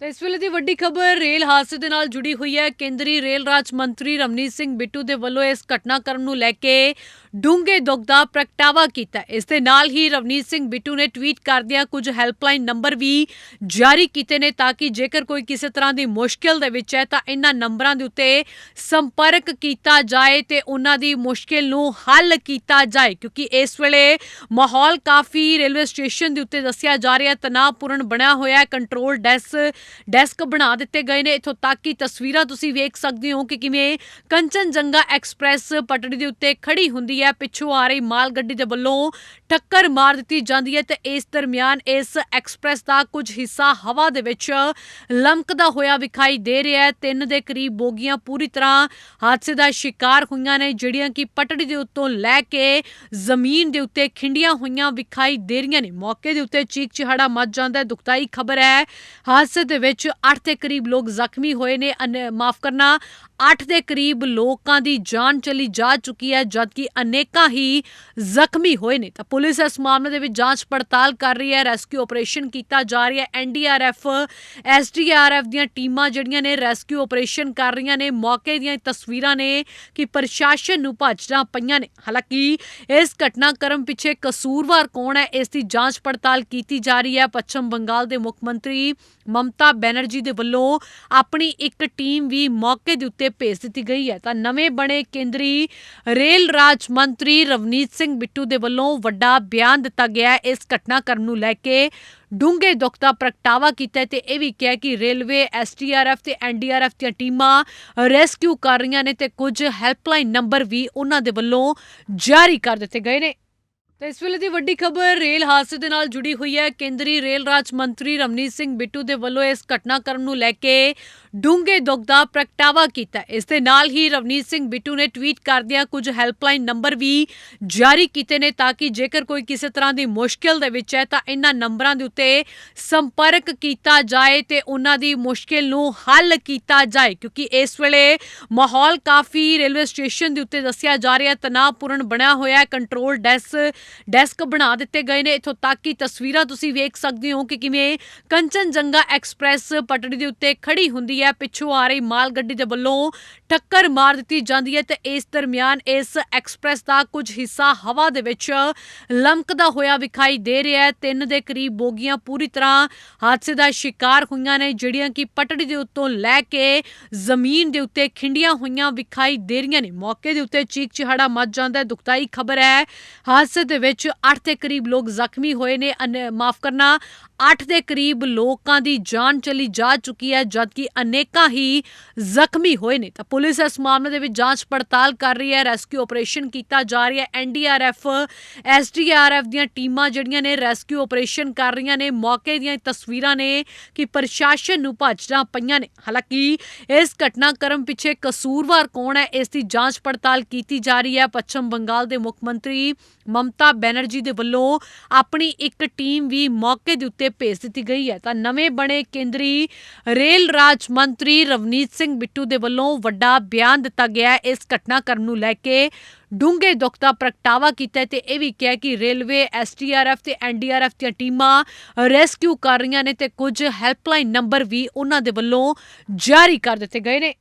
ਤਾਂ ਇਸ ਵੇਲੇ ਦੀ ਵੱਡੀ ਖਬਰ ਰੇਲ ਹਾਦਸੇ ਦੇ ਨਾਲ ਜੁੜੀ ਹੋਈ ਹੈ। ਕੇਂਦਰੀ ਰੇਲ ਰਾਜ ਮੰਤਰੀ ਰਮਨੀਤ ਸਿੰਘ ਬਿੱਟੂ ਦੇ ਵੱਲੋਂ ਇਸ ਘਟਨਾਕ੍ਰਮ ਨੂੰ ਲੈ ਕੇ ਡੂੰਘੇ ਦੁੱਖ ਦਾ ਪ੍ਰਗਟਾਵਾ ਕੀਤਾ। ਇਸ ਦੇ ਨਾਲ ਹੀ ਰਵਨੀਤ ਸਿੰਘ ਬਿੱਟੂ ਨੇ ਟਵੀਟ ਕਰਦਿਆਂ ਕੁਝ ਹੈਲਪਲਾਈਨ ਨੰਬਰ ਵੀ ਜਾਰੀ ਕੀਤੇ ਨੇ ਤਾਂ ਕਿ ਜੇਕਰ ਕੋਈ ਕਿਸੇ ਤਰ੍ਹਾਂ ਦੀ ਮੁਸ਼ਕਿਲ ਦੇ ਵਿੱਚ ਹੈ ਤਾਂ ਇਹਨਾਂ ਨੰਬਰਾਂ ਦੇ ਉੱਤੇ ਸੰਪਰਕ ਕੀਤਾ ਜਾਏ ਤੇ ਉਹਨਾਂ ਦੀ ਮੁਸ਼ਕਿਲ ਨੂੰ ਹੱਲ ਕੀਤਾ ਜਾਏ। ਕਿਉਂਕਿ ਇਸ ਵੇਲੇ ਮਾਹੌਲ ਕਾਫੀ ਰੇਲਵੇ ਸਟੇਸ਼ਨ ਦੇ ਉੱਤੇ ਦੱਸਿਆ ਜਾ ਰਿਹਾ ਤਣਾਅਪੂਰਨ ਬਣਿਆ ਹੋਇਆ ਹੈ। ਕੰਟਰੋਲ ਡੈਸ, ਡੈਸਕ ਬਣਾ ਦਿੱਤੇ ਗਏ ਨੇ ਇਥੋਂ ਤੱਕ ਕਿ ਤਸਵੀਰਾਂ ਤੁਸੀਂ ਵੇਖ ਸਕਦੇ ਹੋ ਕਿ ਕਿਵੇਂ ਕੰਚਨਜੰਗਾ ਐਕਸਪ੍ਰੈਸ ਪਟੜੀ ਦੇ ਉੱਤੇ ਖੜੀ ਹੁੰਦੀ ਹੈ, ਪਿੱਛੋਂ ਆ ਰਹੀ ਮਾਲ ਗੱਡੀ ਦੇ ਵੱਲੋਂ ਟੱਕਰ ਮਾਰ ਦਿੱਤੀ ਜਾਂਦੀ ਹੈ ਤੇ ਇਸ ਦਰਮਿਆਨ ਇਸ ਐਕਸਪ੍ਰੈਸ ਦਾ ਕੁਝ ਹਿੱਸਾ ਹਵਾ ਦੇ ਵਿੱਚ ਲਮਕਦਾ ਹੋਇਆ ਵਿਖਾਈ ਦੇ ਰਿਹਾ ਹੈ। ਤਿੰਨ ਦੇ ਕਰੀਬ ਬੋਗੀਆਂ ਪੂਰੀ ਤਰ੍ਹਾਂ ਹਾਦਸੇ ਦਾ ਸ਼ਿਕਾਰ ਹੋਈਆਂ ਨੇ, ਜਿਹੜੀਆਂ ਕਿ ਪਟੜੀ ਦੇ ਉੱਤੋਂ ਲੈ ਕੇ ਜ਼ਮੀਨ ਦੇ ਉੱਤੇ ਖਿੰਡੀਆਂ ਹੋਈਆਂ ਵਿਖਾਈ ਦੇ ਰਹੀਆਂ ਨੇ। ਮੌਕੇ ਦੇ ਉੱਤੇ ਚੀਕ ਚਿਹਾੜਾ ਮੱਚ ਜਾਂਦਾ ਹੈ। ਦੁਖਦਾਈ ਖਬਰ ਹੈ, ਹਾਦਸੇ ਦੇ ਵਿੱਚ 8 ਦੇ ਕਰੀਬ ਲੋਕ ਜ਼ਖਮੀ ਹੋਏ ਨੇ। ਮਾਫ ਕਰਨਾ 8 ਦੇ ਕਰੀਬ ਲੋਕਾਂ ਦੀ ਜਾਨ ਚਲੀ ਜਾ ਚੁੱਕੀ ਹੈ, ਜਦਕਿ ਅਨੇਕਾਂ ਹੀ ਜ਼ਖਮੀ ਹੋਏ ਨੇ। ਤਾਂ ਪੁਲਿਸ ਇਸ ਮਾਮਲੇ ਦੇ ਵਿੱਚ ਜਾਂਚ ਪੜਤਾਲ ਕਰ ਰਹੀ ਹੈ, ਰੈਸਕਿਊ ਆਪਰੇਸ਼ਨ ਕੀਤਾ ਜਾ ਰਿਹਾ ਹੈ। ਐਨਡੀਆਰਐਫ ਐਸਡੀਆਰਐਫ ਦੀਆਂ ਟੀਮਾਂ ਜਿਹੜੀਆਂ ਨੇ ਰੈਸਕਿਊ ਆਪਰੇਸ਼ਨ ਕਰ ਰਹੀਆਂ ਨੇ, ਮੌਕੇ ਦੀਆਂ ਤਸਵੀਰਾਂ ਨੇ ਕਿ ਪ੍ਰਸ਼ਾਸਨ ਨੂੰ ਭੱਜਣਾ ਪਈਆਂ ਨੇ। ਹਾਲਾਂਕਿ ਇਸ ਘਟਨਾਕ੍ਰਮ ਪਿੱਛੇ ਕਸੂਰਵਾਰ ਕੌਣ ਹੈ, ਇਸ ਦੀ ਜਾਂਚ ਪੜਤਾਲ ਕੀਤੀ ਜਾ ਰਹੀ ਹੈ। ਪੱਛਮ ਬੰਗਾਲ ਦੇ ਮੁੱਖ ਮੰਤਰੀ ਮਮਤਾ ਬੈਨਰਜੀ ਦੇ ਵੱਲੋਂ ਆਪਣੀ ਇੱਕ ਟੀਮ ਵੀ ਮੌਕੇ ਦੇ ਉੱਤੇ ਭੇਜ ਦਿੱਤੀ ਗਈ ਹੈ। ਤਾਂ ਨਵੇਂ ਬਣੇ ਕੇਂਦਰੀ ਰੇਲ ਰਾਜ ਮੰਤਰੀ ਰਵਨੀਤ ਸਿੰਘ ਬਿੱਟੂ ਦੇ ਵੱਲੋਂ ਵੱਡਾ ਬਿਆਨ ਦਿੱਤਾ ਗਿਆ ਇਸ ਘਟਨਾਕ੍ਰਮ ਨੂੰ ਲੈ ਕੇ ਡੂੰਘੇ ਦੁੱਖ ਦਾ ਪ੍ਰਗਟਾਵਾ ਕੀਤਾ ਤੇ ਇਹ ਵੀ ਕਿਹਾ ਕਿ ਰੇਲਵੇ ਐਸਟੀਆਰਐਫ ਤੇ ਐਨਡੀਆਰਐਫ ਦੀਆਂ ਟੀਮਾਂ ਰੈਸਕਿਊ ਕਰ ਰਹੀਆਂ ਨੇ ਤੇ ਕੁਝ ਹੈਲਪਲਾਈਨ ਨੰਬਰ ਵੀ ਉਹਨਾਂ ਦੇ ਵੱਲੋਂ ਜਾਰੀ ਕਰ ਦਿੱਤੇ ਗਏ ਨੇ। ਤਾਂ ਇਸ ਵੇਲੇ ਦੀ ਵੱਡੀ ਖਬਰ ਰੇਲ ਹਾਦਸੇ ਦੇ ਨਾਲ ਜੁੜੀ ਹੋਈ ਹੈ। ਕੇਂਦਰੀ ਰੇਲ ਰਾਜ ਮੰਤਰੀ ਰਮਨੀਤ ਸਿੰਘ ਬਿੱਟੂ ਦੇ ਵੱਲੋਂ ਇਸ ਘਟਨਾਕ੍ਰਮ ਨੂੰ ਲੈ ਕੇ ਡੂੰਘੇ ਦੁੱਖ ਦਾ ਪ੍ਰਗਟਾਵਾ ਕੀਤਾ। ਇਸ ਦੇ ਨਾਲ ਹੀ ਰਵਨੀਤ ਸਿੰਘ ਬਿੱਟੂ ਨੇ ਟਵੀਟ ਕਰਦਿਆਂ ਕੁਝ ਹੈਲਪਲਾਈਨ ਨੰਬਰ ਵੀ ਜਾਰੀ ਕੀਤੇ ਨੇ ਤਾਂ ਕਿ ਜੇਕਰ ਕੋਈ ਕਿਸੇ ਤਰ੍ਹਾਂ ਦੀ ਮੁਸ਼ਕਿਲ ਦੇ ਵਿੱਚ ਹੈ ਤਾਂ ਇਹਨਾਂ ਨੰਬਰਾਂ ਦੇ ਉੱਤੇ ਸੰਪਰਕ ਕੀਤਾ ਜਾਏ ਤੇ ਉਹਨਾਂ ਦੀ ਮੁਸ਼ਕਿਲ ਨੂੰ ਹੱਲ ਕੀਤਾ ਜਾਏ। ਕਿਉਂਕਿ ਇਸ ਵੇਲੇ ਮਾਹੌਲ ਕਾਫੀ ਰੇਲਵੇ ਸਟੇਸ਼ਨ ਦੇ ਉੱਤੇ ਦੱਸਿਆ ਜਾ ਰਿਹਾ ਤਣਾਅਪੂਰਨ ਬਣਿਆ ਹੋਇਆ ਕੰਟਰੋਲ ਡੈਸਕ ਡੈਸਕ ਬਣਾ ਦਿੱਤੇ ਗਏ ਨੇ ਇਥੋਂ ਤੱਕ ਕਿ ਤਸਵੀਰਾਂ ਤੁਸੀਂ ਵੇਖ ਸਕਦੇ ਹੋ ਕਿ ਕਿਵੇਂ ਕੰਚਨਜੰਗਾ ਐਕਸਪ੍ਰੈਸ ਪਟੜੀ ਦੇ ਉੱਤੇ ਖੜੀ ਹੁੰਦੀ ਹੈ। ਪਿੱਛੋਂ ਆ ਰਹੀ ਮਾਲ ਗੱਡੀ ਦੇ ਵੱਲੋਂ ਟੱਕਰ ਮਾਰ ਦਿੱਤੀ ਜਾਂਦੀ ਹੈ ਤੇ ਇਸ ਦਰਮਿਆਨ ਇਸ ਐਕਸਪ੍ਰੈਸ ਦਾ ਕੁਝ ਹਿੱਸਾ ਹਵਾ ਦੇ ਵਿੱਚ ਲਮਕਦਾ ਹੋਇਆ ਵਿਖਾਈ ਦੇ ਰਿਹਾ ਹੈ। ਤਿੰਨ ਦੇ ਕਰੀਬ ਬੋਗੀਆਂ ਪੂਰੀ ਤਰ੍ਹਾਂ ਹਾਦਸੇ ਦਾ ਸ਼ਿਕਾਰ ਹੋਈਆਂ ਨੇ, ਜਿਹੜੀਆਂ ਕਿ ਪਟੜੀ ਦੇ ਉੱਤੋਂ ਲੈ ਕੇ ਜ਼ਮੀਨ ਦੇ ਉੱਤੇ ਖਿੰਡੀਆਂ ਹੋਈਆਂ ਵਿਖਾਈ ਦੇ ਰਹੀਆਂ ਨੇ। ਮੌਕੇ ਦੇ ਉੱਤੇ ਚੀਕ ਚਿਹਾੜਾ ਮੱਚ ਜਾਂਦਾ ਹੈ। ਦੁਖਦਾਈ ਖਬਰ ਹੈ, ਹਾਦਸੇ ਦੇ ਵਿੱਚ 8 ਦੇ ਕਰੀਬ ਲੋਕ ਜ਼ਖਮੀ ਹੋਏ ਨੇ। ਮਾਫ ਕਰਨਾ 8 ਦੇ ਕਰੀਬ ਲੋਕਾਂ ਦੀ ਜਾਨ ਚਲੀ ਜਾ ਚੁੱਕੀ ਹੈ, ਜਦਕਿ ਅਨੇਕਾਂ ਹੀ ਜ਼ਖਮੀ ਹੋਏ ਨੇ। ਤਾਂ ਪੁਲਿਸ ਇਸ ਮਾਮਲੇ ਦੇ ਵਿੱਚ ਜਾਂਚ ਪੜਤਾਲ ਕਰ ਰਹੀ ਹੈ, ਰੈਸਕਿਊ ਆਪਰੇਸ਼ਨ ਕੀਤਾ ਜਾ ਰਿਹਾ ਹੈ। ਐਨਡੀਆਰਐਫ ਐਸਡੀਆਰਐਫ ਦੀਆਂ ਟੀਮਾਂ ਜਿਹੜੀਆਂ ਨੇ, ਰੈਸਕਿਊ ਆਪਰੇਸ਼ਨ ਕਰ ਰਹੀਆਂ ਨੇ। ਮੌਕੇ ਦੀਆਂ ਤਸਵੀਰਾਂ ਨੇ ਕਿ ਪ੍ਰਸ਼ਾਸਨ ਨੂੰ ਭੱਜਣਾ ਪਈਆਂ ਨੇ। ਹਾਲਾਂਕਿ ਇਸ ਘਟਨਾਕ੍ਰਮ ਪਿੱਛੇ ਕਸੂਰਵਾਰ ਕੌਣ ਹੈ, ਇਸ ਦੀ ਜਾਂਚ ਪੜਤਾਲ ਕੀਤੀ ਜਾ ਰਹੀ ਹੈ। ਪੱਛਮ ਬੰਗਾਲ ਦੇ ਮੁੱਖ ਮੰਤਰੀ ਮਮਤਾ ਬੈਨਰਜੀ ਦੇ ਵੱਲੋਂ ਆਪਣੀ ਇੱਕ ਟੀਮ ਵੀ ਮੌਕੇ ਦੇ ਉੱਤੇ ਭੇਜ ਦਿੱਤੀ ਗਈ ਹੈ। ਤਾਂ ਨਵੇਂ ਬਣੇ ਕੇਂਦਰੀ ਰੇਲ ਰਾਜ ਮੰਤਰੀ ਰਵਨੀਤ ਸਿੰਘ ਬਿੱਟੂ ਦੇ ਵੱਲੋਂ ਵੱਡਾ ਬਿਆਨ ਦਿੱਤਾ ਗਿਆ ਇਸ ਘਟਨਾਕ੍ਰਮ ਨੂੰ ਲੈ ਕੇ ਡੂੰਘੇ ਦੁੱਖ ਦਾ ਪ੍ਰਗਟਾਵਾ ਕੀਤਾ ਤੇ ਇਹ ਵੀ ਕਿਹਾ ਕਿ ਰੇਲਵੇ ਐਸਟੀਆਰਐਫ ਤੇ ਐਨਡੀਆਰਐਫ ਦੀਆਂ ਟੀਮਾਂ ਰੈਸਕਿਊ ਕਰ ਰਹੀਆਂ ਨੇ ਤੇ ਕੁਝ ਹੈਲਪਲਾਈਨ ਨੰਬਰ ਵੀ ਉਹਨਾਂ ਦੇ ਵੱਲੋਂ ਜਾਰੀ ਕਰ ਦਿੱਤੇ ਗਏ ਨੇ।